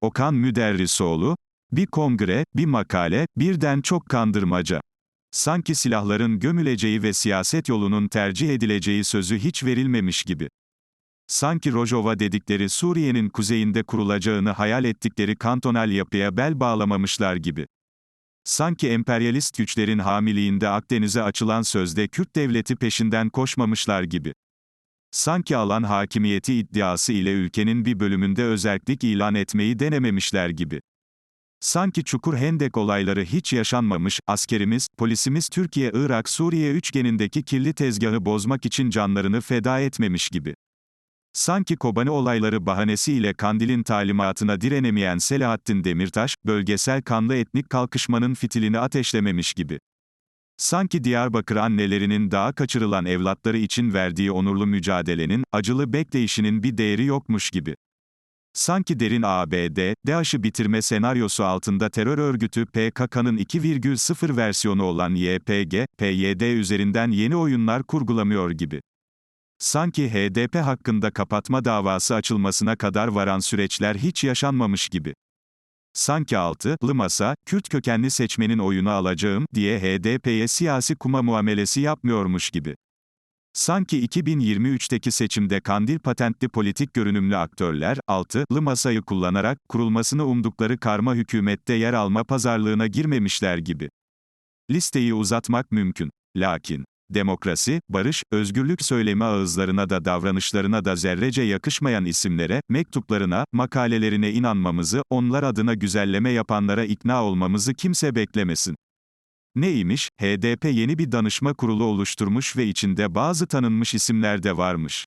Okan Müderrisoğlu, bir kongre, bir makale, birden çok kandırmaca. Sanki silahların gömüleceği ve siyaset yolunun tercih edileceği sözü hiç verilmemiş gibi. Sanki Rojava dedikleri Suriye'nin kuzeyinde kurulacağını hayal ettikleri kantonal yapıya bel bağlamamışlar gibi. Sanki emperyalist güçlerin hamiliğinde Akdeniz'e açılan sözde Kürt devleti peşinden koşmamışlar gibi. Sanki alan hakimiyeti iddiası ile ülkenin bir bölümünde özerklik ilan etmeyi denememişler gibi. Sanki Çukur Hendek olayları hiç yaşanmamış, askerimiz, polisimiz Türkiye-Irak-Suriye üçgenindeki kirli tezgahı bozmak için canlarını feda etmemiş gibi. Sanki Kobani olayları bahanesiyle Kandil'in talimatına direnemeyen Selahattin Demirtaş, bölgesel kanlı etnik kalkışmanın fitilini ateşlememiş gibi. Sanki Diyarbakır annelerinin dağa kaçırılan evlatları için verdiği onurlu mücadelenin, acılı bekleyişinin bir değeri yokmuş gibi. Sanki derin ABD, DAEŞ'ı bitirme senaryosu altında terör örgütü PKK'nın 2,0 versiyonu olan YPG, PYD üzerinden yeni oyunlar kurgulamıyor gibi. Sanki HDP hakkında kapatma davası açılmasına kadar varan süreçler hiç yaşanmamış gibi. Sanki altılı masa, Kürt kökenli seçmenin oyunu alacağım diye HDP'ye siyasi kuma muamelesi yapmıyormuş gibi. Sanki 2023'teki seçimde kandil patentli politik görünümlü aktörler, altılı masayı kullanarak, kurulmasını umdukları karma hükümette yer alma pazarlığına girmemişler gibi. Listeyi uzatmak mümkün. Lakin, demokrasi, barış, özgürlük söylemi ağızlarına da davranışlarına da zerrece yakışmayan isimlere, mektuplarına, makalelerine inanmamızı, onlar adına güzelleme yapanlara ikna olmamızı kimse beklemesin. Neymiş, HDP yeni bir danışma kurulu oluşturmuş ve içinde bazı tanınmış isimler de varmış.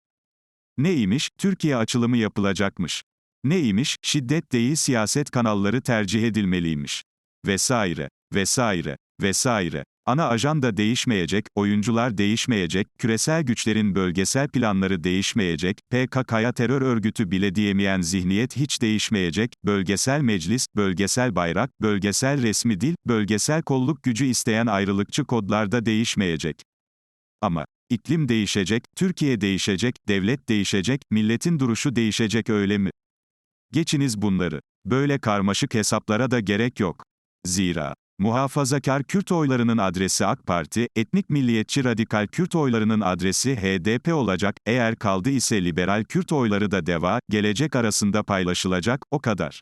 Neymiş, Türkiye açılımı yapılacakmış. Neymiş, şiddet değil siyaset kanalları tercih edilmeliymiş. Vesaire, vesaire, vesaire. Ana ajanda değişmeyecek, oyuncular değişmeyecek, küresel güçlerin bölgesel planları değişmeyecek, PKK'ya terör örgütü bile diyemeyen zihniyet hiç değişmeyecek, bölgesel meclis, bölgesel bayrak, bölgesel resmi dil, bölgesel kolluk gücü isteyen ayrılıkçı kodlar da değişmeyecek. Ama, iklim değişecek, Türkiye değişecek, devlet değişecek, milletin duruşu değişecek öyle mi? Geçiniz bunları. Böyle karmaşık hesaplara da gerek yok. Zira, Muhafazakar Kürt oylarının adresi AK Parti, etnik milliyetçi radikal Kürt oylarının adresi HDP olacak, eğer kaldı ise liberal Kürt oyları da DEVA, gelecek arasında paylaşılacak, o kadar.